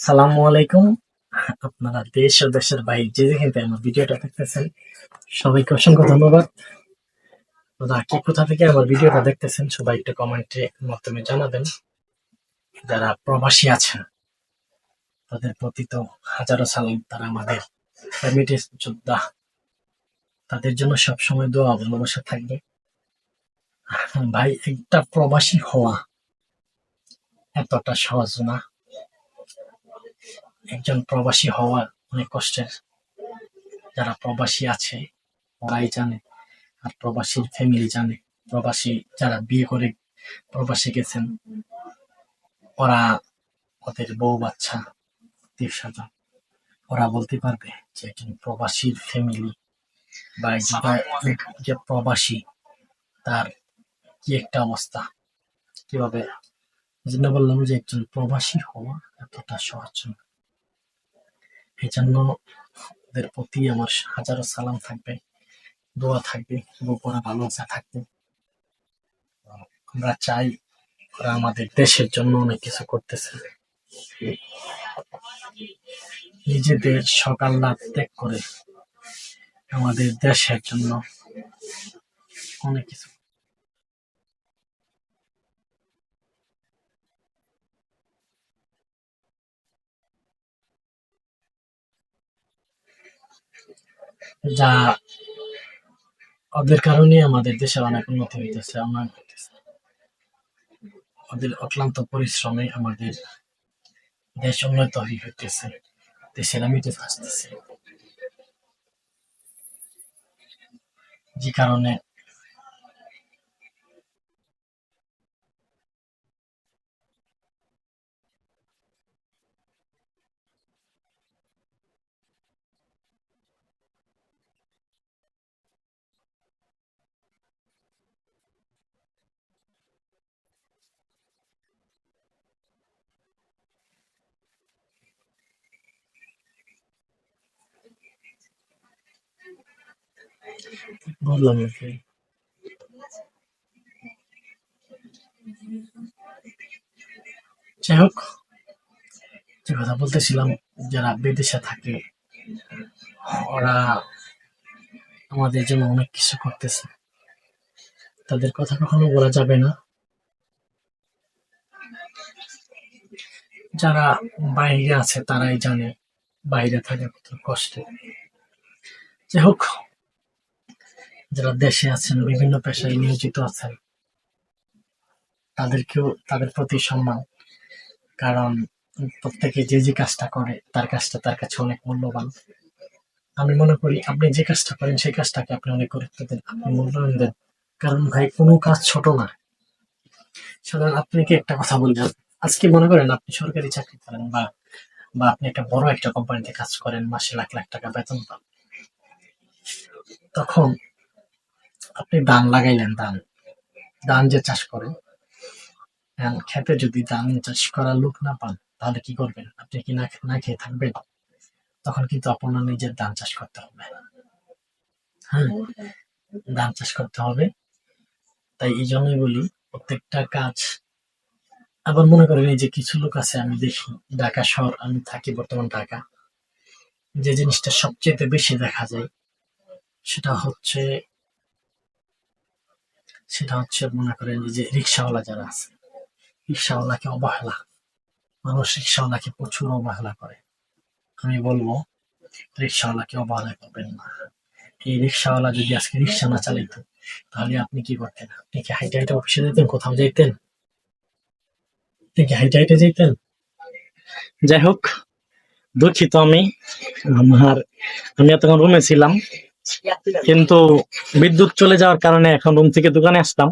সালামু আলাইকুম। আপনারা দেশ ও দেশের বাইরে যে যেখান আমার ভিডিওটা দেখতেছেন, সবাইকে অসংখ্য ধন্যবাদ। আপনারা কে কোথা থেকে আমার ভিডিওটা দেখতেছেন, সবাই একটু কমেন্টে মাধ্যমে জানাবেন। যারা প্রবাসী আছেন, তাদের প্রতি তো হাজারো সালাম, তারা আমাদের রেমিটেন্স যোদ্ধা। তাদের জন্য সবসময় দোয়া ভালোবাসা থাকবে। ভাই, একটা প্রবাসী হওয়া এতটা সহজ না। একজন প্রবাসী হওয়া অনেক কষ্টের। যারা প্রবাসী আছে ওরাই জানে। আর প্রবাসীর ফ্যামিলি জানে। প্রবাসী যারা বিয়ে করে প্রবাসী গেছেন ওরা ওদের বউ বাচ্চা আত্মীয় ওরা বলতে পারবে যে একজন প্রবাসীর ফ্যামিলি বা যে- যে প্রবাসী তার কি একটা অবস্থা? কীভাবে? এই জন্য বললাম যে একজন প্রবাসী হওয়া এতটা সহজ না এই জন্য ওদের প্রতি আমার হাজারো সালাম থাকবে, দোয়া থাকবে ওরা ভালোবাসা থাকবে। আমরা চাই ওরা আমাদের দেশের জন্য অনেক কিছু করতেছে। নিজেদের সকাল রাত ত্যাগ করে আমাদের দেশের জন্য অনেক কিছু যা ওদের কারণে আমাদের দেশের অনেক উন্নতি হইতেছে, উন্নয়ন হইতেছে। ওদের অক্লান্ত পরিশ্রমে আমাদের দেশ উন্নত হইতেছে, দেশের আমিতে আসতেছে যে কারণে যাই হোক, যে কথা বলতেছিলাম, যারা বিদেশে থাকে, ওরা আমাদের জন্য অনেক কিছু করতেছে। তাদের কথা কখনো বলা যাবে না। যারা বাইরে আছে, তারাই জানে, বাইরে থাকা কত কষ্টে। যাই হোক যারা দেশে আছেন, বিভিন্ন পেশায় নিয়োজিত আছেন, তাদেরকেও তাদের প্রতি সম্মান। কারণ প্রত্যেকে যে যে কাজটা করে, তার কাজটা তার কাছে অনেক মূল্যবান। আমি মনে করি আপনি যে কাজটা করেন, সেই কাজটাকে আপনি অনেক গুরুত্ব দেন, আপনি মূল্যায়ন দেন। কারণ ভাই, কোনো কাজ ছোট না। সাধারণ আপনি কি একটা কথা বলবেন? আজকে মনে করেন আপনি সরকারি চাকরি করেন বা বা আপনি একটা বড় একটা কোম্পানিতে কাজ করেন, মাসে লাখ লাখ টাকা বেতন পান। তখন আপনি ধান লাগাইলেন, ধান। ধান যে চাষ করেন এখন খেতে যদি ধান চাষ করার লোক না পান, তাহলে কি করবেন? আপনি কি না না খেয়ে থাকবেন? তখন কিন্তু আপনার নিজের ধান চাষ করতে হবে। হ্যাঁ ধান চাষ করতে হবে। তাই এই জন্যই বলি, প্রত্যেকটা কাজ, আবার মনে করেন এই যে কিছু লোক আছে, আমি দেখি, ঢাকা শহর, আমি থাকি বর্তমান ঢাকা। যে জিনিসটা সবচেয়ে বেশি দেখা যায়, সেটা হচ্ছে সেটা হচ্ছে মনে করেন যে রিক্সাওয়ালা যারা আছে, রিক্সাওয়ালাকে অবহেলা, মানুষ রিক্সাওয়ালাকে প্রচুর অবহেলা করে। আমি বলব, রিক্সাওয়ালাকে অবহেলা করবেন না। এই রিক্সাওয়ালা যদি আজকে রিক্সা না চালাইতো, তাহলে আপনি কি করতেন? আপনি কি হাইটে হাইটে অফিসে যেতেন, কোথাও যাইতেন? আপনি কি হাইটে হাইটে যেতেন যাই হোক, দুঃখিত আমি। আমার, আমি এতক্ষণ রুমে ছিলাম। কিন্তু বিদ্যুৎ চলে যাওয়ার কারণে এখন রুম থেকে দোকানে আসলাম